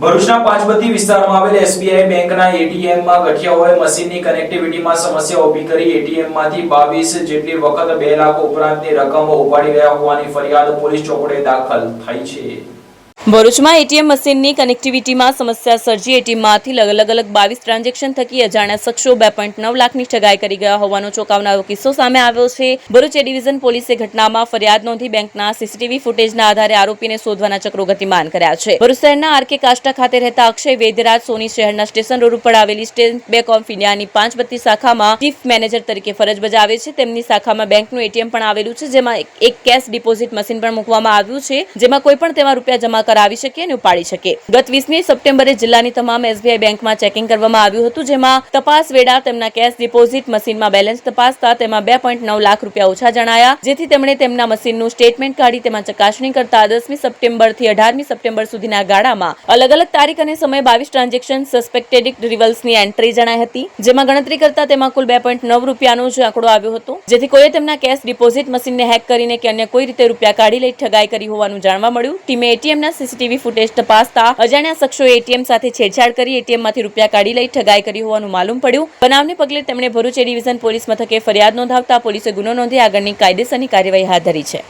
ભરૂચના પાંચબત્તી વિસ્તારમાં આવેલ એસબીઆઈ બેંકના એટીએમમાં ગઠિયાઓએ મશીનની કનેક્ટિવિટીમાં સમસ્યા ઊભી કરી એટીએમમાંથી બાવીસ જેટલી વખત બે લાખ ઉપરાંતની રકમ ઉપાડી ગયા હોવાની ફરિયાદ પોલીસ ચોપડે દાખલ થઈ છે. ભરૂચમાં એટીએમ મશીનની કનેક્ટિવિટીમાં સમસ્યા સર્જી એટીએમમાંથી અલગ અલગ બાવીસ ટ્રાન્ઝેક્શન થકી અજાણ્યા શખ્સો બે પોઈન્ટ નવ લાખની ઠગાઈ કરી ગયા હોવાનો ચોંકાવનારો કિસ્સો સામે આવ્યો છે. ભરૂચ એ ડિવિઝન પોલીસે ઘટનામાં ફરિયાદ નોંધી બેંકના સીસીટીવી ફૂટેજના આધારે આરોપીને શોધવાના ચક્રો ગતિમાન કર્યા છે. ભરૂચ શહેરના આરકે કાષ્ટા ખાતે રહેતા અક્ષય વેદરાજ સોની શહેરના સ્ટેશન રોડ ઉપર આવેલી સ્ટેટ બેંક ઓફ ઇન્ડિયાની પાંચ બત્તી શાખામાં ચીફ મેનેજર તરીકે ફરજ બજાવે છે. તેમની શાખામાં બેંકનું એટીએમ પણ આવેલું છે, જેમાં એક કેશ ડિપોઝિટ મશીન પણ મૂકવામાં આવ્યું છે, જેમાં કોઈ પણ તેમાં રૂપિયા જમા કરાવી શકે અને ઉપાડી શકે. ગત વીસમી સપ્ટેમ્બરે જિલ્લાની તમામ એસબીઆઈ બેંકમાં ચેકિંગ કરવામાં આવ્યું હતું, જેમાં તપાસ વેળા તેમના કેશ ડિપોઝિટ મશીનમાં બેલેન્સ તપાસતા તેમાં બે પોઈન્ટ નવ લાખ રૂપિયા ઓછા જણાયા, જેથી તેમણે તેમના મશીનનું સ્ટેટમેન્ટ કાઢી તેમાં ચકાસણી કરતા દસમી સપ્ટેમ્બરથી અઢારમી સપ્ટેમ્બર સુધીના ગાળામાં અલગ અલગ તારીખ અને સમય બાવીસ ટ્રાન્ઝેક્શન સસ્પેક્ટેડ રિવલ્સની એન્ટ્રી જણાઈ હતી, જેમાં ગણતરી કરતા તેમાં કુલ બે પોઈન્ટ નવ રૂપિયાનો જ આંકડો આવ્યો હતો, જેથી કોઈએ તેમના કેશ ડિપોઝિટ મશીનને હેક કરીને કે અન્ય કોઈ રીતે રૂપિયા કાઢી લઈ ઠગાઈ કરી હોવાનું જાણવા મળ્યું. ટીમે એટીએમના સીસીટીવી ફૂટેજ તપાસતા અજાણ્યા શખ્સોએ એટીએમ સાથે છેડછાડ કરી એટીએમમાંથી રૂપિયા કાઢી લઈ ઠગાઈ કરી હોવાનું માલુમ પડ્યું. બનાવને પગલે તેમણે ભરૂચ એ ડિવિઝન પોલીસ મથકે ફરિયાદ નોંધાવતા પોલીસે ગુનો નોંધી આગળની કાયદેસરની કાર્યવાહી હાથ ધરી છે.